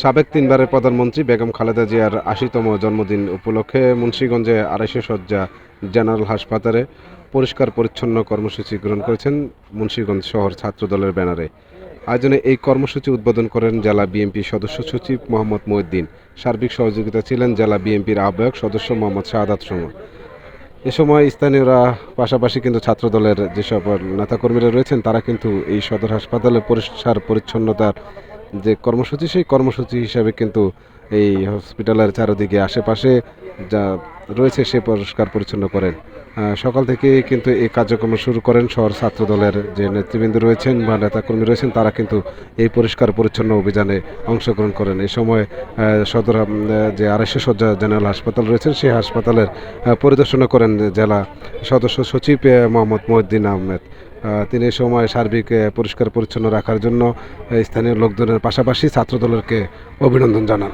সাবেক তিনবারের প্রধানমন্ত্রী বেগম খালেদা জিয়ার আশিতম জন্মদিন উপলক্ষে মুন্সীগঞ্জে আড়াইশো শয্যা জেনারেল হাসপাতালে পরিষ্কার পরিচ্ছন্ন কর্মসূচি গ্রহণ করেছেন মুন্সীগঞ্জ শহর ছাত্রদলের ব্যানারে। আয়োজনে এই কর্মসূচি উদ্বোধন করেন জেলা বিএনপি সদস্য সচিব মোহাম্মদ মহিউদ্দিন, সার্বিক সহযোগিতা ছিলেন জেলা বিএনপির আহ্বায়ক সদস্য মোহাম্মদ শাহাদাত সুমন। এ সময় স্থানীয়রা, পাশাপাশি কিন্তু ছাত্রদলের যেসব নেতাকর্মীরা রয়েছেন, তারা কিন্তু এই সদর হাসপাতালে পরিষ্কার পরিচ্ছন্নতার যে কর্মসূচি সেই কর্মসূচি হিসাবে কিন্তু এই হসপিটালের চারিদিকে আশেপাশে যা রয়েছে সে পরিষ্কার পরিচ্ছন্ন করেন। সকাল থেকে কিন্তু এই কার্যক্রম শুরু করেন শহর ছাত্রদলের যে নেতৃবৃন্দ রয়েছেন বা নেতাকর্মী রয়েছেন তারা কিন্তু এই পরিষ্কার পরিচ্ছন্ন অভিযানে অংশগ্রহণ করেন। এই সময় সদর যে আড়াইশো শয্যা জেনারেল হাসপাতাল রয়েছেন সেই হাসপাতালের আহ, পরিদর্শন করেন জেলা সদস্য সচিব মোহাম্মদ মহিউদ্দিন আহমেদ। আহ, তিনি সময় সার্বিক পরিষ্কার পরিচ্ছন্ন রাখার জন্য স্থানীয় লোকজনের পাশাপাশি ছাত্রদলেরকে অভিনন্দন জানান।